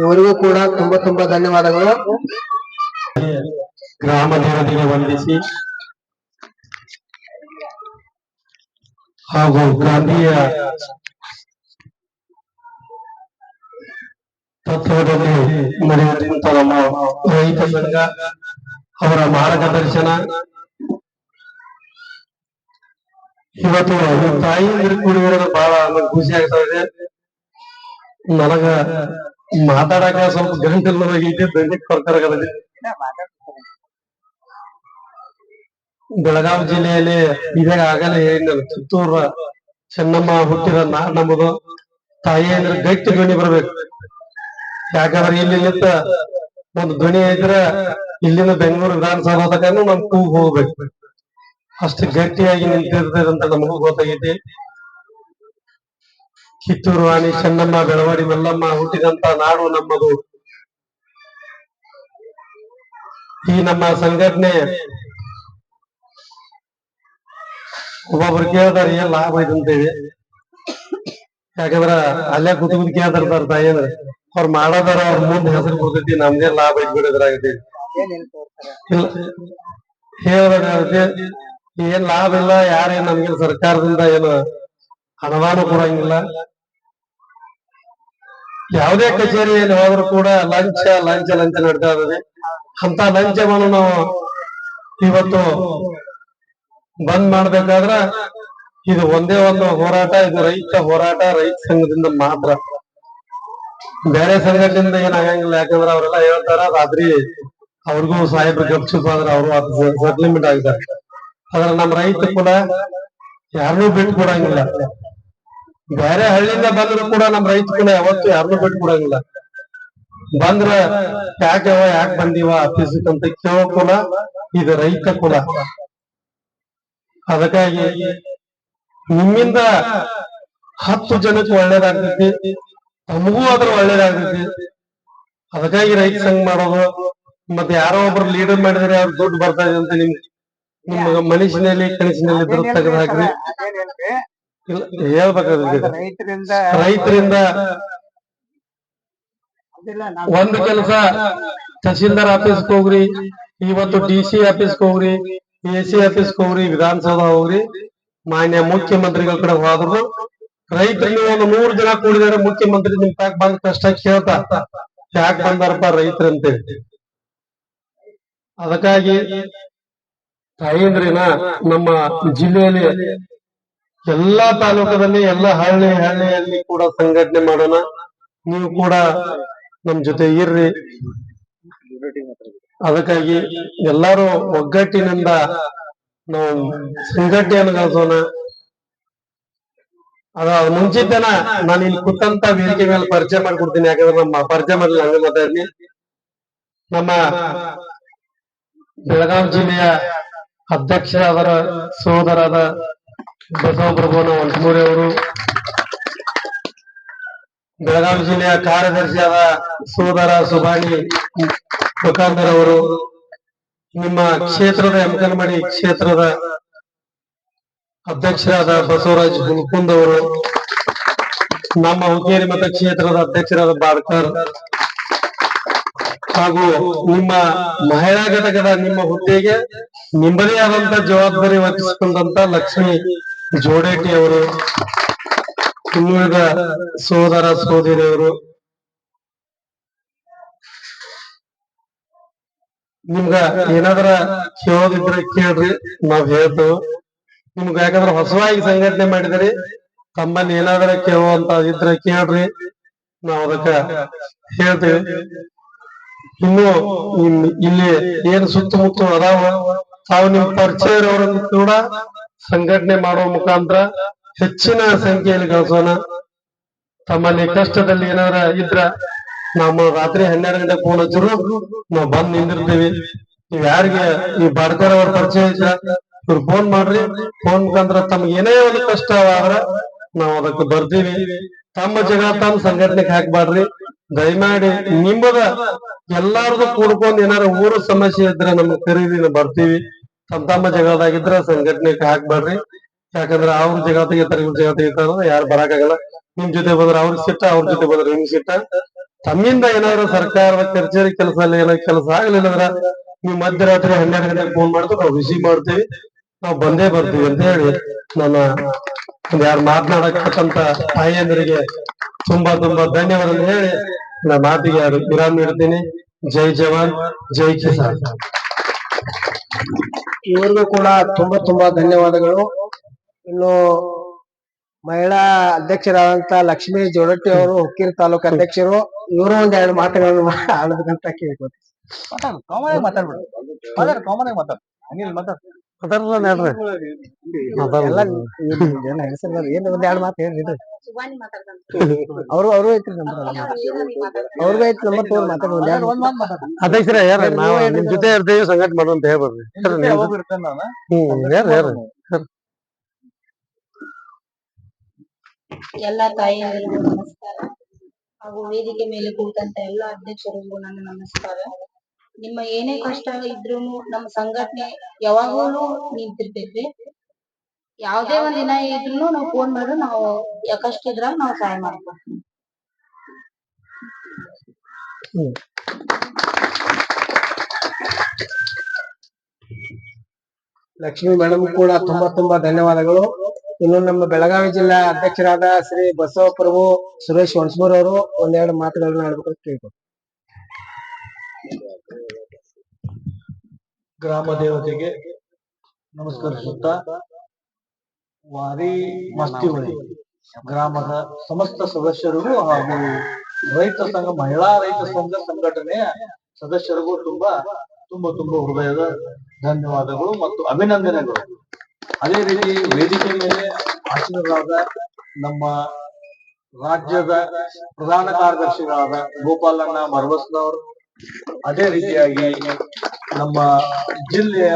ಇವರಿಗೂ ಕೂಡ ತುಂಬಾ ತುಂಬಾ ಧನ್ಯವಾದಗಳು. ಗ್ರಾಮ ದೇವತೆಗೆ ವಂದಿಸಿ ಹಾಗೂ ಗಾಂಧಿಯ ತತ್ವದಲ್ಲಿ ನಡೆಯುತ್ತಿದ್ದ ನಮ್ಮ ರೈತ ಸಂಘ, ಅವರ ಮಾರ್ಗದರ್ಶನ. ಇವತ್ತು ತಾಯಿ ಕೂಡಿರೋದು ಬಹಳ ಖುಷಿ ಆಗ್ತಾ ಇದೆ. ನನಗ ಮಾತಾಡಕ ಸ್ವಲ್ಪ ಗಂಟಲು ನೋವಾಗೈತಿ ದಂಡಿಗೆ ಕೊರ್ಕರಾಗದೆ ಬೆಳಗಾವಿ ಜಿಲ್ಲೆಯಲ್ಲಿ ಇದೇ ಆಗಲೇ ಹೇಳಿದ್ನಲ್ಲ ಕಿತ್ತೂರ ಚೆನ್ನಮ್ಮ ಹುಟ್ಟಿದ ನಾಡ್ ನಮ್ಮದು ತಾಯಿ ಅಂದ್ರೆ ಗಟ್ಟಿ ಧ್ವನಿ ಬರ್ಬೇಕು. ಯಾಕಂದ್ರೆ ಇಲ್ಲಿಂದ ಒಂದು ಧ್ವನಿ ಇದ್ರೆ ಇಲ್ಲಿಂದ ಬೆಂಗಳೂರು ವಿಧಾನಸಭಾ ತನಕ ನಮ್ ಕೂಗ್ ಹೋಗ್ಬೇಕು. ಅಷ್ಟು ಗಟ್ಟಿಯಾಗಿ ನಿಂತಿರ್ತದೆ ಅಂತ ನಮಗೂ ಗೊತ್ತಾಗೈತಿ ಕಿತ್ತೂರು ರಾಣಿ ಚೆನ್ನಮ್ಮ, ಬೆಳವಾಡಿ ಮಲ್ಲಮ್ಮ, ಹುಟ್ಟಿದಂತ ನಾಡು ನಮ್ಮದು. ಈ ನಮ್ಮ ಸಂಘಟನೆ ಒಬ್ಬೊಬ್ರು ಕೇಳ್ದಾರ ಏನ್ ಲಾಭ ಅಂತೇಳಿ. ಯಾಕಂದ್ರ ಅಲ್ಲೇ ಕುತ್ ಕೇಳ್ತಾರ ತಾಯಿ ಅವ್ರು ಅವ್ರ ಮಾಡೋದಾರ, ಅವ್ರ ಮುಂದೆ ಹೆಸರು ಬರ್ತೈತಿ ನಮ್ದೇ ಲಾಭ ಐತಿ ಬಿಡೋದ್ರಾಗೈತಿ ಇಲ್ಲ. ಹೇಳ್ಬೇಕಾಗತ್ತೆ, ಏನ್ ಲಾಭ ಇಲ್ಲ ಯಾರೇನ್ ನಮ್ಗೆ ಸರ್ಕಾರದಿಂದ ಏನು ಅನುದಾನ ಕೊಡಂಗಿಲ್ಲ. ಯಾವುದೇ ಕಚೇರಿಯಲ್ಲಿ ಹೋದ್ರು ಕೂಡ ಲಂಚ ಲಂಚ ಲಂಚ ನಡೀತಾ ಇರ್ತದೆ ಅಂತ ಲಂಚವನ್ನು ನಾವು ಇವತ್ತು ಬಂದ್ ಮಾಡ್ಬೇಕಾದ್ರ ಇದು ಒಂದೇ ಒಂದು ಹೋರಾಟ ಇದು ರೈತ ಹೋರಾಟ ರೈತ ಸಂಘದಿಂದ ಮಾತ್ರ. ಬೇರೆ ಸಂಘದಿಂದ ಏನಾಗಂಗಿಲ್ಲ ಯಾಕಂದ್ರೆ ಅವರೆಲ್ಲ ಹೇಳ್ತಾರ ರಾತ್ರಿ ಅವ್ರಿಗೂ ಸಾಹೇಬ್ರ ಗಪ್ಚುಪ್ ಆದ್ರೆ ಅವರು ಸೆಟ್ಲ್ಮೆಂಟ್ ಆಗಿದ್ದಾರೆ ಆದ್ರೆ ನಮ್ಮ ರೈತ ಕೂಡ ಯಾರನ್ನೂ ಬಿಟ್ಟು ಕೊಡಂಗಿಲ್ಲ. ಬೇರೆ ಹಳ್ಳಿಯಿಂದ ಬಂದ್ರು ಕೂಡ ನಮ್ ರೈತರುಗಳು ಯಾವತ್ತೂ ಯಾರನ್ನೂ ಬಿಟ್ಟು ಕೊಡಂಗಿಲ್ಲ ಬಂದ್ರ ಯಾಕೆವ ಯಾಕ್ ಬಂದಿವ ಆಫೀಸಕ್ ಅಂತ ಕೇಳೋ ಕುಲ ಇದು ರೈತ ಕುಲ. ಅದಕ್ಕಾಗಿ ನಿಮ್ಮಿಂದ ಹತ್ತು ಜನಕ್ಕೆ ಒಳ್ಳೇದಾಗ್ತೈತಿ, ತಮಗೂ ಅದ್ರ ಒಳ್ಳೇದಾಗ್ತೈತಿ. ಅದಕ್ಕಾಗಿ ರೈತ ಸಂಘ ಮಾಡೋದು, ಮತ್ತೆ ಯಾರೋ ಒಬ್ರು ಲೀಡರ್ ಮಾಡಿದ್ರೆ ಅವ್ರ ದುಡ್ಡು ಬರ್ತಾ ಇದೆ ಅಂತ ನಿಮ್ಗೆ ನಿಮ್ಮ ಮನುಷ್ಯನಲ್ಲಿ ಕನಸಿನಲ್ಲಿ ದುಡ್ಡು ತೆಗೆದು ಹಾಕ್ರಿ. ಹೇಳ್ಬೇಕಾದ್ರೆ ರೈತರಿಂದ ರೈತರಿಂದ ಒಂದು ಕೆಲಸ ತಹಸೀಲ್ದಾರ್ ಆಫೀಸ್ಗೆ ಹೋಗ್ರಿ ಇವತ್ತು ಡಿ ಸಿ ಆಫೀಸ್ಗೆ ಹೋಗ್ರಿ ಎ ಸಿ ಆಫೀಸ್ಗೆ ಹೋಗ್ರಿ ವಿಧಾನಸೌಧ ಹೋಗ್ರಿ ಮಾನ್ಯ ಮುಖ್ಯಮಂತ್ರಿಗಳ ಕಡೆ ಹೋದ್ರು ರೈತರು ನೀವು ಒಂದು ನೂರು ಜನ ಕೂಡಿದಾರೆ ಮುಖ್ಯಮಂತ್ರಿ ನಿಮ್ ಪ್ಯಾಕ್ ಬಂದ್ ಕಷ್ಟ ಕೇಳ್ತಾ ಯಾಕೆ ಬಂದಾರಪ್ಪ ರೈತರು ಅಂತೇಳಿ ಅದಕ್ಕಾಗಿ ತಾಯಂದ್ರಿನ ನಮ್ಮ ಜಿಲ್ಲೆಯಲ್ಲಿ ಎಲ್ಲಾ ತಾಲೂಕದಲ್ಲಿ ಎಲ್ಲಾ ಹಳ್ಳಿ ಹಳ್ಳಿಯಲ್ಲಿ ಕೂಡ ಸಂಘಟನೆ ಮಾಡೋಣ. ನೀವು ಕೂಡ ನಮ್ ಜೊತೆ ಇರ್ರಿ. ಅದಕ್ಕಾಗಿ ಎಲ್ಲಾರು ಒಗ್ಗಟ್ಟಿನಿಂದ ನಾವು ಸಂಘಟನೆಯನ್ನು ಗಳಿಸೋಣ ಅದ ಮುಂಚಿತನ ನಾನು ಇಲ್ಲಿ ಕುತ್ತಂತ ವೇದಿಕೆ ಮೇಲೆ ಪರಿಚಯ ಮಾಡ್ಕೊಡ್ತೀನಿ. ಯಾಕಂದ್ರೆ ನಮ್ಮ ಪರಿಚಯ ಮಾಡಲಿ ಹಂಗ ಮಾತಾಡ್ತೀನಿ. ನಮ್ಮ ಬೆಳಗಾವಿ ಜಿಲ್ಲೆಯ ಅಧ್ಯಕ್ಷರಾದ ಸೋದರಾದ ಬಸವಪ್ರಭುನ ವಂಶಮೂರಿ ಅವರು ಬೆಳಗಾವಿ ಜಿಲ್ಲೆಯ ಕಾರ್ಯದರ್ಶಿಯಾದ ಸೋದರ ಸುಭಾಣಿ ಮುಖಾಂತರ ಅವರು ನಿಮ್ಮ ಕ್ಷೇತ್ರದ ಎಮಕನಮಡಿ ಕ್ಷೇತ್ರದ ಅಧ್ಯಕ್ಷರಾದ ಬಸವರಾಜ್ ಹುಲ್ಕುಂದ್ ಅವರು, ನಮ್ಮ ಹುಕ್ಕೇರಿ ಮತ ಕ್ಷೇತ್ರದ ಅಧ್ಯಕ್ಷರಾದ ಬಾಡ್ಕರ್ ಹಾಗೂ ನಿಮ್ಮ ಮಹಿಳಾ ಘಟಕದ ನಿಮ್ಮ ಹುದ್ದೆಗೆ ನಿಮ್ಮದೇ ಆದಂತ ಜವಾಬ್ದಾರಿ ವಹಿಸಿಕೊಂಡಂತ ಲಕ್ಷ್ಮಿ ಜೋಡೇಟಿ ಅವರು, ಇನ್ನುಳಿದ ಸೋದರ ಸೋದರಿಯವರು ನಿಮ್ಗ ಏನಾದ್ರ ಕೇಳೋದಿದ್ರೆ ಕೇಳ್ರಿ, ನಾವ್ ಹೇಳ್ತೇವೆ. ನಿಮ್ಗ ಯಾಕಂದ್ರ ಹೊಸವಾಗಿ ಸಂಘಟನೆ ಮಾಡಿದ್ರಿ, ತಮ್ಮನ್ನ ಏನಾದ್ರ ಕೇಳುವಂತ ಇದ್ರೆ ಕೇಳ್ರಿ, ನಾವ್ ಅದಕ್ಕ ಹೇಳ್ತೇವೆ. ಇನ್ನು ಇಲ್ಲಿ ಏನ್ ಸುತ್ತಮುತ್ತ ಅದಾವ, ತಾವು ನಿಮ್ ಪರಿಚಯ ಇರೋರನ್ನು ಕೂಡ ಸಂಘಟನೆ ಮಾಡುವ ಮುಖಾಂತರ ಹೆಚ್ಚಿನ ಸಂಖ್ಯೆಯಲ್ಲಿ ಗಳಿಸೋಣ ತಮ್ಮಲ್ಲಿ ಕಷ್ಟದಲ್ಲಿ ಏನಾರ ಇದ್ರ ನಮ್ಮ ರಾತ್ರಿ ಹನ್ನೆರಡು ಗಂಟೆ ಫೋನ್ ಹಚ್ಚರು ನಾವು ಬಂದ್ ನಿಂದಿರ್ತೀವಿ. ನೀವ್ ಯಾರಿಗೆ, ಈ ಬಾಡ್ಕರ್ ಅವ್ರ ಪರಿಚಯ ಇದ್ರ, ಇವ್ರು ಫೋನ್ ಮಾಡ್ರಿ. ಫೋನ್ ಮುಖಾಂತರ ತಮ್ಗೆ ಏನೇ ಒಂದು ಕಷ್ಟ ಆದ್ರ ನಾವು ಅದಕ್ಕೆ ಬರ್ತೀವಿ. ತಮ್ಮ ಜಗ ತಮ್ಮ ಸಂಘಟನೆಗೆ ಹಾಕ್ಬಾಡ್ರಿ ದಯಮಾಡಿ ನಿಮ್ಮದ ಎಲ್ಲಾರ್ದು ಕೂಡ್ಕೊಂಡ್ ಏನಾರ ಊರ ಸಮಸ್ಯೆ ಇದ್ರೆ ನಮ್ಗೆ ಕರೀರಿ ನಾವ್ ಬರ್ತೀವಿ. ತಮ್ಮ ಜಗದಾಗಿದ್ರ ಸಂಘಟನೆಗೆ ಹಾಕ್ಬೇಡ್ರಿ. ಯಾಕಂದ್ರ ಅವ್ರ ಜಗ ತೆಗಿತಾರ ಇವ್ರ ಜಗ ತೆಗಿತಾರ ಯಾರು ಬರಕಾಗಲ್ಲ ನಿಮ್ ಜೊತೆ ಬಂದ್ರ ಅವ್ರಿಗೆ ಸಿಟ್ಟ, ಅವ್ರ ಜೊತೆ ಬಂದ್ರ ನಿಮ್ಗೆ ಸಿಟ್ಟ. ತಮ್ಮಿಂದ ಏನಾದ್ರು ಸರ್ಕಾರದ ಕಚೇರಿ ಕೆಲಸ ಅಲ್ಲಿ ಏನೋ ಕೆಲಸ ಆಗ್ಲಿಲ್ಲ ಅಂದ್ರ ನೀವು ಮಧ್ಯರಾತ್ರಿ ಹನ್ನೆರಡು ಗಂಟೆಗೆ ಫೋನ್ ಮಾಡಿದ್ರೆ ನಾವು ರಿಸೀವ್ ಮಾಡ್ತೀವಿ. ನಾವು ಬಂದೇ ಬರ್ತೀವಿ ಅಂತ ಹೇಳಿ ನನ್ನ ಯಾರು ಮಾತನಾಡಕ್ಕಂತ ತಾಯಿಯಂದರಿಗೆ ತುಂಬಾ ತುಂಬಾ ಧನ್ಯವಾದ ಹೇಳಿ. ನನ್ನ ಮಾತಿಗೆ ಯಾರು ವಿರಾಮ ನೀಡ್ತೀನಿ ಜೈ ಜವಾನ್ ಜೈ ಕಿಸಾನ್. ಇವರಿಗೂ ಕೂಡ ತುಂಬಾ ತುಂಬಾ ಧನ್ಯವಾದಗಳು. ಇನ್ನು ಮಹಿಳಾ ಅಧ್ಯಕ್ಷರಾದಂತ ಲಕ್ಷ್ಮೀ ಜೋಡಟ್ಟಿ ಅವರು ಹುಕ್ಕೇರಿ ತಾಲೂಕು ಅಧ್ಯಕ್ಷರು ಇವರು ಒಂದ್ ಎರಡು ಮಾತುಗಳನ್ನು ಆಡಬೇಕಂತ ಕೇಳ್ಕೊತೀನಿ. ಆಗಿ ಮಾತಾಡ್ಬಿಡು. ಮಾತಾಡು ಕಾಮನ್ ಆಗಿ ಮಾತಾಡು. ಹಂಗಿಲ್ಲ ಮಾತಾಡು. ಮಾತಾಡಲ್ಲ ನೋಡ್ರಿ. ಎಲ್ಲ ಮಾತಾಡಲ್ಲ. ಏನ್ ಹೆಸರು ಏನ್ ಒಂದ್ ಎರಡು ಮಾತು ಮಾತಾಡ್ತಾನೆ ಅವರು ಅವರು ಐತ್ರಿ ನಂಬರ್ ಅವ್ರಿಗೂ ಐತಿ ನಂಬರ್ ತೋರ್ ಮಾತಾಡೋದು ಒಂದ್ ಎರಡು ಒಂದ್ ಮಾತು ಮಾತಾಡು ಅಧ್ಯಕ್ಷರ ಯಾರ ನಾವು ನಿಮ್ ಜೊತೆ ಇರ್ತೇವೆ ಸಂಗತಿ ಮಾಡೋಣ ಅಂತ ಹೇಳ್ಬರ್ರಿ ಹ್ಮ್ ಯಾರ ಯಾರ ಎಲ್ಲ ತಾಯಿಯರಿಗೂ ನಮಸ್ಕಾರ. ಹಾಗೂ ವೇದಿಕೆ ಮೇಲೆ ಕುಳಿತಂತ ಎಲ್ಲ ಅಧ್ಯಕ್ಷರಿಗೂ ನನ್ನ ನಮಸ್ಕಾರ. ನಿಮ್ಮ ಏನೇ ಕಷ್ಟ ಇದ್ರು ನಮ್ಮ ಸಂಘಟನೆ ಯಾವಾಗಲೂ ನಿಂತಿರ್ತೈತಿ. ಯಾವ್ದೇ ಒಂದ್ ದಿನ ಇದ್ರು ನಾವು ಫೋನ್ ಮಾಡಿದ್ರೆ ನಾವು ಯಾಕಷ್ಟ ಇದ್ರಾಗ ನಾವು ಸಹಾಯ ಮಾಡ್ತೀವಿ ಲಕ್ಷ್ಮಿ ಮೇಡಮ್ ಕೂಡ ತುಂಬಾ ತುಂಬಾ ಧನ್ಯವಾದಗಳು. ಇನ್ನು ನಮ್ಮ ಬೆಳಗಾವಿ ಜಿಲ್ಲಾ ಅಧ್ಯಕ್ಷರಾದ ಶ್ರೀ ಬಸವ ಪ್ರಭು ಸುರೇಶ್ ಹೊಣಸೂರ್ ಅವರು ಒಂದೆರಡು ಮಾತುಗಳನ್ನ ಅಂತ ಕೇಳ್ಬೋದು ಗ್ರಾಮ ದೇವತೆಗೆ ನಮಸ್ಕರಿಸುತ್ತಾ ವಾರಿ ಮಸ್ತಿಹೊಳಿ ಗ್ರಾಮದ ಸಮಸ್ತ ಸದಸ್ಯರಿಗೂ ಹಾಗೂ ರೈತ ಸಂಘ, ಮಹಿಳಾ ರೈತ ಸಂಘ ಸಂಘಟನೆಯ ಸದಸ್ಯರಿಗೂ ತುಂಬಾ ತುಂಬಾ ತುಂಬಾ ಹೃದಯದ ಧನ್ಯವಾದಗಳು ಮತ್ತು ಅಭಿನಂದನೆಗಳು. ಅದೇ ರೀತಿ ವೇದಿಕೆ ಮೇಲೆ ಆಸೀನರಾದ ನಮ್ಮ ರಾಜ್ಯದ ಪ್ರಧಾನ ಕಾರ್ಯದರ್ಶಿಗಳಾದ ಗೋಪಾಲಣ್ಣ ಮರಬಸ್ನವರು ಅದೇ ರೀತಿಯಾಗಿ ನಮ್ಮ ಜಿಲ್ಲೆಯ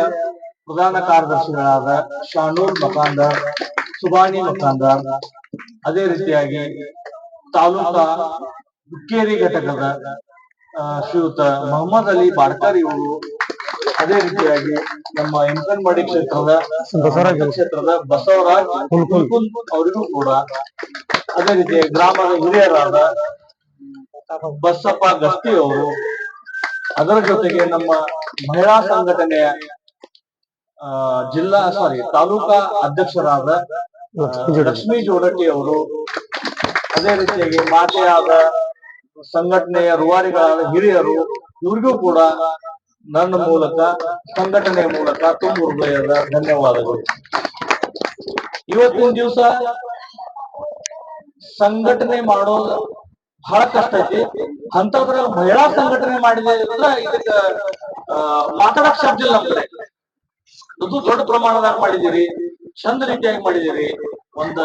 ಪ್ರಧಾನ ಕಾರ್ಯದರ್ಶಿಗಳಾದ ಶಾನೂರ್ ಮಕಾಂದರ್ ಸುಬಾನಿ ಮಕಾಂದರ್ ಅದೇ ರೀತಿಯಾಗಿ ತಾಲೂಕಾ ಹುಕ್ಕೇರಿ ಘಟಕದ ಶ್ರೀಯುತ ಮೊಹಮ್ಮದ್ ಅಲಿ ಬಾಡ್ಕರ್ ಇವರು ಅದೇ ರೀತಿಯಾಗಿ ನಮ್ಮ ಎಂಕನ್ಮಡಿ ಕ್ಷೇತ್ರದ ಕ್ಷೇತ್ರದ ಬಸವರಾಜ್ ಹುಲ್ಕುಲ್ ಅವರಿಗೂ ಕೂಡ ಅದೇ ರೀತಿಯಾಗಿ ಗ್ರಾಮದ ಹಿರಿಯರಾದ ಬಸಪ್ಪ ಗಸ್ತಿ ಅವರು ಅದರ ಜೊತೆಗೆ ನಮ್ಮ ಮಹಿಳಾ ಸಂಘಟನೆಯ ಜಿಲ್ಲಾ ಸಾರಿ ತಾಲೂಕಾ ಅಧ್ಯಕ್ಷರಾದ ಲಕ್ಷ್ಮೀ ಜೋಡಟ್ಟಿ ಅವರು ಅದೇ ರೀತಿಯಾಗಿ ಮಾತೆಯಾದ ಸಂಘಟನೆಯ ರುವಾರಿಗಳಾದ ಹಿರಿಯರು, ಇವ್ರಿಗೂ ಕೂಡ ನನ್ನ ಮೂಲಕ, ಸಂಘಟನೆಯ ಮೂಲಕ ತುಂಬ ಹೃದಯದ ಧನ್ಯವಾದಗಳು. ಇವತ್ತಿನ ದಿವಸ ಸಂಘಟನೆ ಮಾಡೋದು ಬಹಳ ಕಷ್ಟ ಐತಿ. ಅಂತದ್ರಾಗ ಮಹಿಳಾ ಸಂಘಟನೆ ಮಾಡಿದೆ ಅಂದ್ರ ಇದಕ್ಕ ಮಾತಾಡಕ್ ಶಬ್ದ ಇಲ್ಲ ನಮ್ಗೆ. ಇದು ದೊಡ್ಡ ಪ್ರಮಾಣದಾಗ ಮಾಡಿದಿರಿ ಚಂದ ರೀತಿಯಾಗಿ ಮಾಡಿದಿರಿ ಒಂದ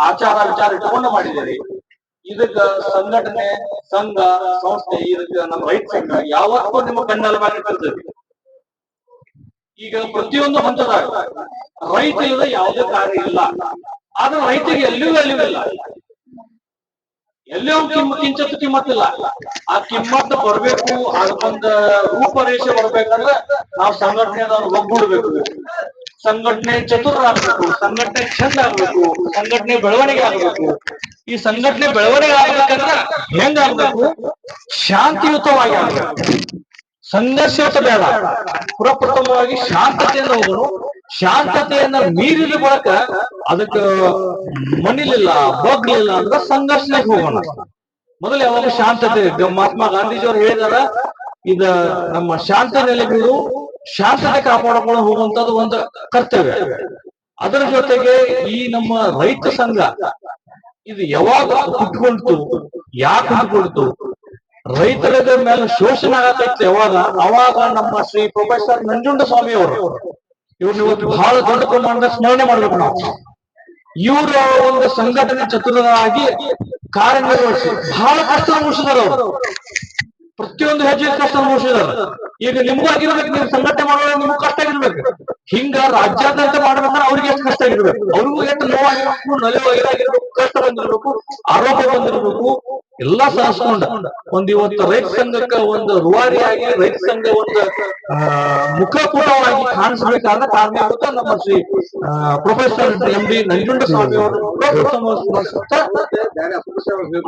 ಆಚಾರ ವಿಚಾರ ಇಟ್ಕೊಂಡು ಮಾಡಿದಿರಿ ಇದಕ್ಕ ಸಂಘಟನೆ, ಸಂಘ, ಸಂಸ್ಥೆ, ಇದಕ್ಕ ನಮ್ಮ ರೈತ ಸಂಘ ಯಾವತ್ತೂ ನಿಮ್ಮ ಕಣ್ಣಲ್ಲಿ ಇರ್ತದೆ ಈಗ ಪ್ರತಿಯೊಂದು ಹಂತದಾಗ ರೈತ ಇಲ್ಲದ ಯಾವುದೇ ಕಾರ್ಯ ಇಲ್ಲ. ಆದ್ರೆ ರೈತರಿಗೆ ಎಲ್ಲಿಯೂ ವ್ಯಾಲ್ಯೂ ಎಲ್ಲಿಯೂ ಕಿಮ್ಮ ಕಿಂಚತ್ತು ಕಿಮ್ಮತ್ತಿಲ್ಲ ಆ ಕಿಮ್ಮತ್ತು ಬರ್ಬೇಕು, ಅದಕ್ಕೊಂದ ರೂಪರೇಷೆ ಬರ್ಬೇಕಂದ್ರೆ ನಾವು ಸಂಘಟನೆದವ್ರು ಒಗ್ಗೂಡ್ಬೇಕು. ಸಂಘಟನೆ ಚತುರರಾಗಬೇಕು ಸಂಘಟನೆ ಚಂದ ಆಗ್ಬೇಕು, ಸಂಘಟನೆ ಬೆಳವಣಿಗೆ ಆಗ್ಬೇಕು. ಈ ಸಂಘಟನೆ ಬೆಳವಣಿಗೆ ಆಗ್ಬೇಕಂದ್ರ ಹೆಂಗ ಆಗ್ಬೇಕು? ಶಾಂತಿಯುತವಾಗಿ ಆಗ್ಬೇಕು. ಸಂಘರ್ಷಯುತ ಬೇಡ. ಪ್ರಪ್ರಥಮವಾಗಿ ಶಾಂತತೆಯಿಂದ ಹೋಗೋಣ ಶಾಂತತೆಯನ್ನ ಮೀರಿದ ಬಳಕ ಅದಕ್ಕ ಮಣಿಲಿಲ್ಲ ಬಗ್ಲಿಲ್ಲ ಅಂದ್ರೆ ಸಂಘರ್ಷಕ್ಕೆ ಹೋಗೋಣ. ಮೊದಲು ಯಾವಾಗ ಶಾಂತತೆ ಮಹಾತ್ಮ ಗಾಂಧೀಜಿಯವರು ಹೇಳಿದಾರ, ಇದ ನಮ್ಮ ಶಾಂತ ನೆಲೆಗಳು ಶಾಂತತೆ ಕಾಪಾಡಿಕೊಂಡು ಹೋಗುವಂತದ್ದು ಒಂದು ಕರ್ತವ್ಯ. ಅದರ ಜೊತೆಗೆ ಈ ನಮ್ಮ ರೈತ ಸಂಘ, ಇದು ಯಾವಾಗ ಹುಟ್ಕೊಳ್ತು ಯಾಕೆ ಹುಟ್ಕೊಳ್ತು ರೈತರ ಮೇಲೆ ಶೋಷಣೆ ಆಗತೈತಿ ಯಾವಾಗ? ಅವಾಗ ನಮ್ಮ ಶ್ರೀ ಪ್ರೊಫೆಸರ್ ನಂಜುಂಡ ಸ್ವಾಮಿ ಅವರು. ಇವ್ರನ್ನ ಇವತ್ತು ಬಹಳ ದೊಡ್ಡ ಪ್ರಮಾಣದ ಸ್ಮರಣೆ ಮಾಡ್ಬೇಕು ನಾವು. ಇವರ ಒಂದು ಸಂಘಟನೆ ಚತುರರಾಗಿ ಕಾರ್ಯನಿರ್ವಹಿಸಿ ಬಹಳ ಕಷ್ಟ ಅನುಭವಿಸಿದಾರ ಅವರು. ಪ್ರತಿಯೊಂದು ಹೆಜ್ಜೆ ಕಷ್ಟ ಅನುಭವಿಸಿದಾರ ಈಗ ನಿಮ್ಗೂ ಆಗಿರ್ಬೇಕು ನೀವು ಸಂಘಟನೆ ಮಾಡುವಾಗ ನಿಮ್ಗೂ ಕಷ್ಟ ಆಗಿರ್ಬೇಕು. ಹಿಂಗ ರಾಜ್ಯಾದ್ಯಂತ ಮಾಡ್ಬೇಕಂದ್ರೆ ಅವ್ರಿಗೆ ಎಷ್ಟು ಕಷ್ಟ ಆಗಿರ್ಬೇಕು? ಅವ್ರಿಗೂ ಎಷ್ಟು ನೋವಾಗಿರ್ಬೇಕು, ನಲಿವಾಗಿರ್ಬೇಕು, ಕಷ್ಟ ಬಂದಿರ್ಬೇಕು, ಆರೋಪ ಬಂದಿರ್ಬೇಕು. ಎಲ್ಲಾ ಸಾಸ್ಕೊಂಡ ಒಂದ್ ಇವತ್ತು ರೈತ ಸಂಘಕ್ಕ ಒಂದು ಆಗಿ ರೈತ ಸಂಘ ಒಂದು ಆ, ಮುಖಪುಟವಾಗಿ ಕಾರಣ ಕಾರಣೀಭೂತ ನಮ್ಮ Shri professor M D Nanjundaswamy ಅವರು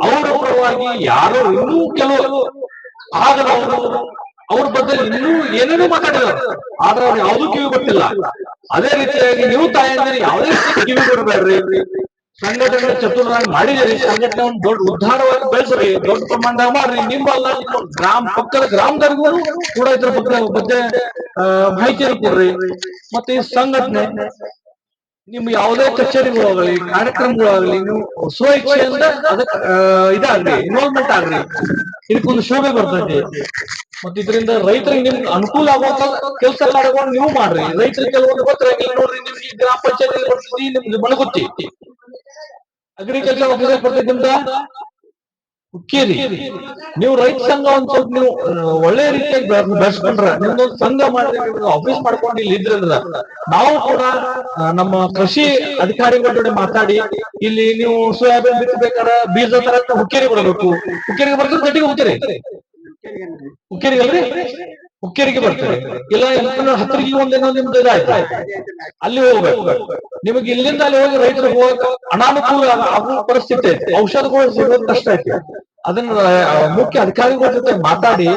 ಅವರ ಪರವಾಗಿ ಯಾರೋ ಇನ್ನೂ ಕೆಲವು ಆಗದವರು ಅವ್ರ ಬಗ್ಗೆ ಇನ್ನೂ ಏನೇನೋ ಮಾತಾಡಿದಾರೆ ಆದ್ರೆ ಅವ್ರು ಯಾವ್ದು ಕಿವಿ ಗೊತ್ತಿಲ್ಲ ಅದೇ ರೀತಿಯಾಗಿ ನೀವು ತಾಯಂದಿರು ಯಾವುದೇ ಕಿವಿ ಕೊಡಬೇಡ್ರಿ ಸಂಘಟನೆ ಚತುರರಾಗಿ ಮಾಡಿದ್ರಿ ಸಂಘಟನೆ ಒಂದು ದೊಡ್ಡ ಉದ್ಧಾರವಾಗಿ ಬೆಳೆಸ್ರಿ ದೊಡ್ಡ ಪ್ರಮಾಣದಾಗ ಮಾಡ್ರಿ ನಿಮ್ಮಲ್ಲ ನಿಮ್ಮ ಗ್ರಾಮ ಪಕ್ಕದ ಗ್ರಾಮದವರಿಗೂ ಕೂಡ ಇದ್ರ ಬಗ್ಗೆ ಬಗ್ಗೆ ಮಾಹಿತಿ ಕೊಡ್ರಿ. ಮತ್ತೆ ಈ ಸಂಘಟನೆ ನಿಮ್ ಯಾವುದೇ ಕಚೇರಿಗಳಾಗಲಿ ಕಾರ್ಯಕ್ರಮಗಳಾಗಲಿ ನೀವು ಸ್ವಇಚ್ಛೆಯಿಂದ ಅದಕ್ಕೆ ಇದಾಗ್ರಿ ಇನ್ವಾಲ್ವ್ಮೆಂಟ್ ಆಗ್ರಿ ಇದಕ್ಕೊಂದು ಶೋಭೆ ಬರ್ತೈತಿ ಮತ್ತೆ ಇದರಿಂದ ರೈತರಿಗೆ ನಿಮ್ಗೆ ಅನುಕೂಲ ಆಗುವ ಕೆಲಸ ಕಾರ್ಯಗಳನ್ನು ನೀವು ಮಾಡ್ರಿ. ರೈತರಿಗೆ ಕೆಲವೊಂದು ಗೊತ್ತಿರಂಗಿಲ್ಲ ನೋಡ್ರಿ ನಿಮ್ಗೆ ಗ್ರಾಮ ಪಂಚಾಯತ್ ಬರ್ತೈತಿ ನಿಮ್ಗೆ ಮನಗುತ್ತಿ ಅಗ್ರಿಕಲ್ಚರ್ ಆಫೀಸರ್ ನೀವು ರೈತ ಸಂಘ ಒಂದ್ ಸ್ವಲ್ಪ ನೀವು ಒಳ್ಳೆ ರೀತಿಯಾಗಿ ಬೆಳ್- ಬೆಳೆಸ್ಕೊಂಡ್ರ, ನಿಮ್ದೊಂದು ಸಂಘ ಮಾಡಿ ಆಫೀಸ್ ಮಾಡ್ಕೊಂಡು ಇಲ್ಲಿ ಇದ್ರಿಂದ ನಾವು ಕೂಡ ನಮ್ಮ ಕೃಷಿ ಅಧಿಕಾರಿಗಳ ಜೊತೆ ಮಾತಾಡಿ, ಇಲ್ಲಿ ನೀವು ಸೋಯಾಬೀನ್ ಬಿತ್ತಬೇಕಾದ್ರೆ ಬೀಜ ತರ ಹುಕ್ಕೇರಿ ಬರಬೇಕು. ಹುಕ್ಕೇರಿಗೆ ಬರ್ತಾರೆ ಗಟ್ಟಿಗೆ ಹುಕ್ಕೇರಿ. ಹುಕ್ಕೇರಿಗೆ ಅಲ್ರಿ ಹುಕ್ಕೇರಿಗೆ ಬರ್ತಾರೆ ಇಲ್ಲ ಹತ್ತಿರಗೆ ಒಂದೇನೋ ನಿಮ್ದು ಇದಾಯ್ತು ಅಲ್ಲಿ ಹೋಗ್ಬೇಕು. ನಿಮಗೆ ಇಲ್ಲಿಂದ ಅಲ್ಲಿ ಹೋಗಿ ರೈತರು ಹೋಗಕ್ ಅನಾನುಕೂಲ ಆಗುವ ಪರಿಸ್ಥಿತಿ ಐತೆ. ಔಷಧಗಳು ಸಿಗೋದು ಕಷ್ಟ ಐತಿ. ಅದನ್ನ ಮುಖ್ಯ ಅಧಿಕಾರಿಗಳ ಜೊತೆ ಮಾತಾಡಿ,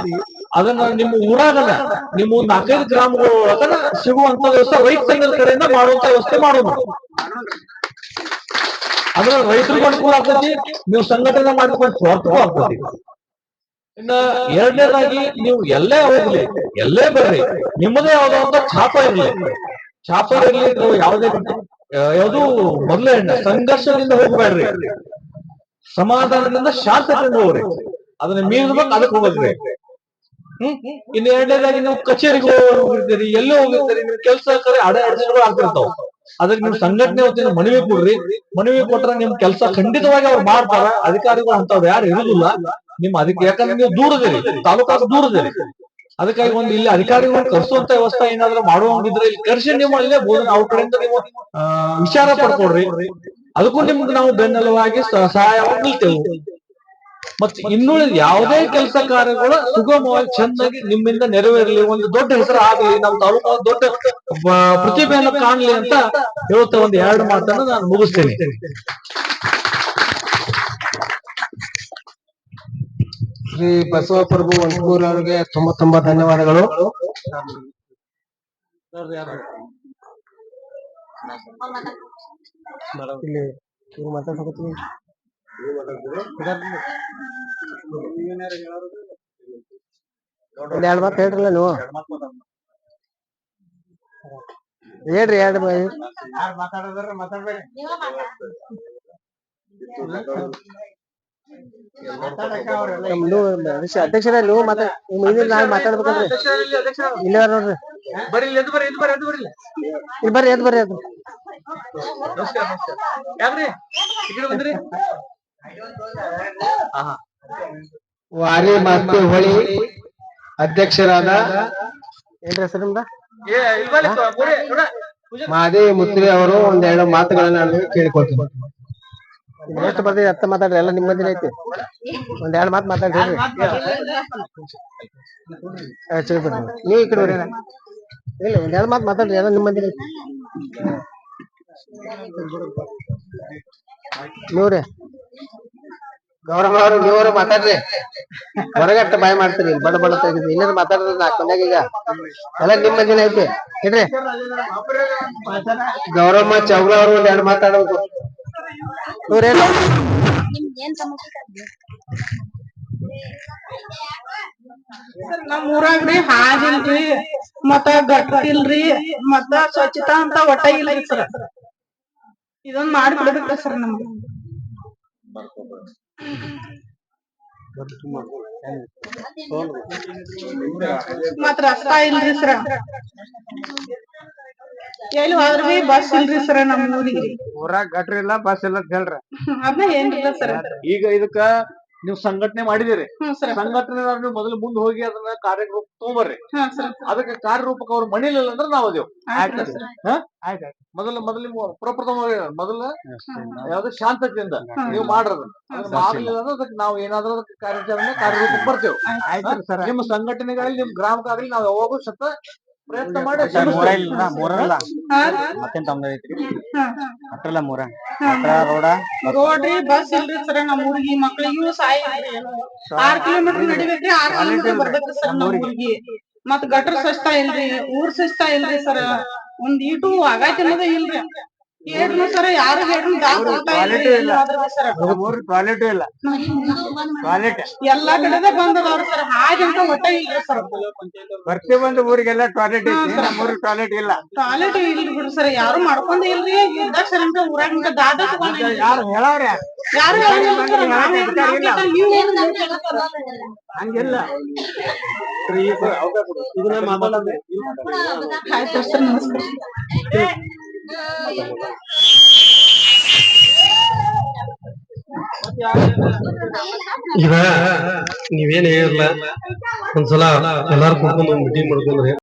ಅದನ್ನ ನಿಮ್ಮ ಊರಾಗನ, ನಿಮ್ಮ ನಾಲ್ಕೈದು ಗ್ರಾಮಗಳ ಒಳಗನ ಸಿಗುವಂತ ವ್ಯವಸ್ಥೆ ರೈತ ಸಂಘದ ಕಡೆಯಿಂದ ಮಾಡುವಂತ ವ್ಯವಸ್ಥೆ ಮಾಡೋದು. ಅದ್ರ ರೈತರಿಗೂ ಅನುಕೂಲ ಆಗ್ತೈತಿ, ನೀವು ಸಂಘಟನೆ ಮಾಡ್ಕೊಂಡು ಸ್ವಾರ್ಥವೂ ಆಗ್ತೈತಿ. ಇನ್ನ ಎರಡನೇದಾಗಿ ನೀವು ಎಲ್ಲೇ ಹೋಗ್ಲಿ ಎಲ್ಲೇ ಬರ್ರಿ. ನಿಮ್ಮದೇ ಯಾವ್ದೋ ಅಂತ ಛಾಪ ಇರ್ಲಿ. ಛಾಪ ಇರ್ಲಿ ನೀವು ಯಾವುದೇ ಯಾವುದು ಮೊದಲೇ ಸಂಘರ್ಷದಿಂದ ಹೋಗ್ಬೇಡ್ರಿ. ಸಮಾಧಾನದಿಂದ ಶಾಂತತೆಯಿಂದ ಹೋಗ್ರಿ. ಅದನ್ನ ಮೀರ್ಬೇಕು ಅದಕ್ಕೆ ಹೋಗ್ರಿ ಹ್ಮ್? ಇನ್ನು ಎರಡನೇದಾಗಿ ನೀವು ಕಚೇರಿಗೆ ಹೋಗಿರ್ತೀರಿ, ಎಲ್ಲೇ ಹೋಗಿರ್ತೀರಿ ನೀವು ಕೆಲಸ ಅಡೆ ಅಡಚಣೆಗಳು ಆಗ್ತಿರ್ತಾವ ಅದಕ್ಕೆ ನೀವು ಸಂಘಟನೆ ಹೊತ್ತಿನ ಮನವಿ ಕೊಡ್ರಿ. ಮನವಿ ಕೊಟ್ರೆ ನಿಮ್ ಕೆಲಸ ಖಂಡಿತವಾಗಿ ಅವ್ರು ಮಾಡ್ತಾರ. ಅಧಿಕಾರಿಗಳು ಅಂತವ್ರು ಯಾರು ಇರುದಿಲ್ಲ. ನಿಮ್ ಅದಕ್ಕೆ ಯಾಕಂದ್ರೆ ನೀವು ದೂರದಿರಿ ತಾಲೂಕಾಗ ದೂರದಿರಿ ಅದಕ್ಕಾಗಿ ಒಂದು ಇಲ್ಲಿ ಅಧಿಕಾರಿಗಳು ಕರ್ಸುವಂತ ವ್ಯವಸ್ಥೆ ಏನಾದ್ರೂ ಮಾಡುವಂಗಿದ್ರೆ ಇಲ್ಲಿ ಕರ್ಸಿ ನೀವು ಅಲ್ಲೇ ಬೋಧನೆ ಅವ್ರ ಕಡೆಯಿಂದ ನೀವು ವಿಚಾರ ಪಡ್ಕೊಡ್ರಿ ಅದಕ್ಕೂ ನಿಮ್ಗೆ ನಾವು ಬೆನ್ನೆಲುವಾಗಿ ಸಹಾಯ ನಿಲ್ತೇವೆ ಮತ್ತೆ ಇನ್ನುಳಿದ ಯಾವುದೇ ಕೆಲಸ ಕಾರ್ಯಗಳು ಸುಗಮವಾಗಿ ಚೆನ್ನಾಗಿ ನಿಮ್ಮಿಂದ ನೆರವೇರಲಿ. ಒಂದು ದೊಡ್ಡ ಹೆಸರು ಆಗಲಿ ನಮ್ಮ ತಾಲೂಕು ದೊಡ್ಡ ಪ್ರತಿಭೆಯನ್ನು ಕಾಣಲಿ ಅಂತ ಹೇಳುತ್ತಾ ಒಂದು ಎರಡು ಮಾತನ್ನು ನಾನು ಮುಗಿಸ್ತೇನೆ. ಶ್ರೀ ಬಸವ ಪ್ರಭು ಒಂಟ್ಕೂರ್ ಅವರಿಗೆ ತುಂಬಾ ತುಂಬಾ ಧನ್ಯವಾದಗಳು. ಎರಡ್ ಮಾತು ಹೇಳ್ರಲ್ಲ ನೀವು? ಹೇಳ್ರಿ ಎರಡ್ ಮಾತಾಡೋದ್ರ ಮಾತಾಡ್ಬೇಡಿ. ಅಧ್ಯಕ್ಷರೇ ನೀವು ನಾಳೆ ಮಾತಾಡ್ಬೇಕಂದ್ರೆ ಇಲ್ಲ ನೋಡ್ರಿ. ಬರ್ರಿ ಇಲ್ಲಿ ಎದ್ದು ಬರ್ರಿ ಎದ್ದು ಬರ್ರಿ ಎದ್ದು ಬರ್ರಿ ಇಲ್ಲಿ. ಇಲ್ಲಿ ಬರ್ರಿ ಎದ್ ಬರ್ರಿ ಅದು ನಮಸ್ಕಾರ ನಮಸ್ಕಾರ. ಯಾಕ್ರಿ? ಬಂದ್ರಿ? ವಾರಿ ಮತ್ತು ಹೊಳಿ ಅಧ್ಯಕ್ಷರಾದ ಏನ್ರಿ ಹೆಸರು ನಿಮ್ದ? ಮಹಾದೇವಿ ಮುತ್ರಿ ಅವರು ಒಂದೆರಡು ಮಾತುಗಳನ್ನ ನಾನು ಕೇಳಿಕೊಳ್ತೀನಿ. ಎಷ್ಟು ಬರ್ತೀವಿ ಅರ್ಥ ಮಾತಾಡ್ರಿ ಎಲ್ಲ ನಿಮ್ಮದಿನ ಐತಿ. ಒಂದೆರಡು ಮಾತು ಮಾತಾಡ್ರಿ. ನೀವು ಈ ಕಡೆ ಬರ್ರಿ ಇಲ್ಲ ಒಂದೆರಡು ಮಾತು ಮಾತಾಡ್ರಿ ಎಲ್ಲ ನಿಮ್ಮದಿನ ಐತಿ. ನೀವ್ರಿ? ಗೌರವ ಅವರು ನೀವರು ಮಾತಾಡ್ರಿ. ಹೊರಗಟ್ಟ ಬಾಯ್ ಮಾಡ್ತೀರಿ ಬಡ ಬಡ ಇನ್ನೇನು ಮಾತಾಡ್ರಿ ಮಾತಾಡಿದ್ರೆ ನಾಲ್ಕು ಮನ್ಯಾಗ ಈಗ. ಎಲ್ಲ ನಿಮ್ಮ ಮಂದಿನ ಐತಿ. ಇಡ್ರಿ. ಗೌರಮ್ಮ ಚೌಗ ಅವರು ಒಂದ್ ಎರಡು ಮಾತಾಡ್ಬೇಕು. ಇವ್ರೇನು ನಮ್ ಊರಾಗ್ರಿ ಹಾಗಿಲ್ರಿ ಮತ್ತ ಗಟ್ಟಿಲ್ರಿ ಮತ್ತ ಸ್ವಚ್ಛತಾ ಅಂತ ಒಟ್ಟ ಇಲ್ಲ ಸರ್. ಇದೊಂದ್ ಮಾಡ್ಕೊಡ್ಬೇಕ್ರಿ ಸರ್ ನಮ್ಗೆ. ಮತ್ ರಸ್ತಾ ಇಲ್ರಿ ಸರ್. ಎಲ್ಲಿ ಹೋದ್ರ ಬಿ ಬಸ್ ಇಲ್ರಿ ಸರ್ ನಮ್ ಊರಿಗೆ. ಊರಾಗ ಗಟ್ರಿ ಇಲ್ಲ ಬಸ್ ಇಲ್ಲ ಅಂತ ಹೇಳ್ರಿ. ಅದನ್ನ ಏನಿಲ್ಲ ಸರ್ ಈಗ ಇದಕ್ಕ ನೀವು ಸಂಘಟನೆ ಮಾಡಿದಿರಿ. ಹ್ಮ್ ಸರ್ ಸಂಘಟನೆ ನೀವು ಮೊದಲು ಮುಂದೆ ಹೋಗಿ ಅದನ್ನ ಕಾರ್ಯರೂಪ ತಗೊಂಬರ್ರಿ. ಹಾ ಸರ್ ಅದಕ್ಕೆ ಕಾರ್ಯರೂಪಕ್ಕೆ ಅವ್ರು ಮಣಿಲಿಲ್ಲ ಅಂದ್ರೆ ನಾವು ಅದೇವ್. ಆಯ್ತು ಸರ್ ಮೊದಲ ಮೊದಲು ನೀವು ಪ್ರಪ್ರಥಮ ಮೊದಲು ಯಾವ್ದು ಶಾಂತತೆಯಿಂದ ನೀವು ಮಾಡ್ರದ. ಮಾಡಲಿಲ್ಲ ಅಂದ್ರೆ ಅದಕ್ಕೆ ನಾವು ಏನಾದ್ರೂ ಅದಕ್ಕೆ ಕಾರ್ಯಾಚರಣೆ ಕಾರ್ಯರೂಪಕ್ಕೆ ಬರ್ತೇವೆ. ಆಯ್ತು ಸರ್ ನಿಮ್ಮ ಸಂಘಟನೆಗಳಲ್ಲಿ ನಿಮ್ ಗ್ರಾಮಕ್ಕಾಗಲಿ ನಾವು ಯಾವಾಗೂ ಸತ ಪ್ರಯತ್ನ ಮಾಡಿ ಸರ್ ಮೂರ ಇಲ್ಲ ಮೂರಲ್ಲ. ಹಾ? ಮತ್ತೇನ್ ತೊಂದ್ರೆ ಹಾ ಅಟ್ರಲ್ಲ ಮೂರ. ಹಾ. ಅಟ್ರ ರೋಡ ರೋಡ್ರಿ ಬಸ್ ಇಲ್ರಿ ಸರ್ ನಮ್ಮ ಊರಿಗೆ ಮಕ್ಳಿಗೂ ಸಾಯಿ ಆರ್ ಕಿಲೋಮೀಟರ್ ನಡಿಬೇಕ್ರಿ ಆರ್ ಕಿಲೋಮೀಟರ್ ಬರ್ಬೇಕ್ರಿ ಸರ್ ನಮ್ಮ ಊರಿಗೆ. ಮತ್ ಗಟ್ರ ಸಸ್ತಾ ಇಲ್ರಿ ಊರ್ ಸಸ್ತಾ ಇಲ್ರಿ ಸರ್. ಒಂದ್ ಈಟು ಆಗೈತಿ ಅನ್ನೋದೇ ಇಲ್ರಿ. ಟಾಯ್ಲೆಟ್ ಇಲ್ಲ. ಟಾಯ್ಲೆಟ್ ಎಲ್ಲಾ ಕಡೆದ ಬಂದದವ್ರ ಸರ್. ಹಾಗಂತ ಒಟ್ಟ ಇಲ್ರಿ ಸರ್. ಬರ್ತಿ ಬಂದ ಊರಿಗೆಲ್ಲ ಟಾಯ್ಲೆಟ್ ಐತಿ ನಮ್ಮೂರಿಗೆ ಟಾಯ್ಲೆಟ್ ಇಲ್ಲ. ಟಾಯ್ಲೆಟ್ ಇಲ್ರಿ ಬಿಡ್ರಿ ಸರ್. ಯಾರು ಮಾಡ್ಕೊಂಡ್ ಇಲ್ರಿ. ಇದ್ದಾಗ ಸರ್ ಅಂತ ಊರಾಗ ದಾದ ಯಾರು ಹೇಳವ್ರ? ಯಾರು? ಹಂಗಿಲ್ಲ. ಇದನ್ನ ಮಾತಾಡೋದು. ಆಯ್ತು ಸರ್ ನಮಸ್ಕಾರ. ಈಗ ನೀವೇನ್ ಹೇಳಿಲ್ಲ ಒಂದ್ಸಲ ಎಲ್ಲಾರು ಕೂತ್ಕೊಂಡು ಮೀಟಿಂಗ್ ಮಾಡ್ಕೊಂಡ್ರಿ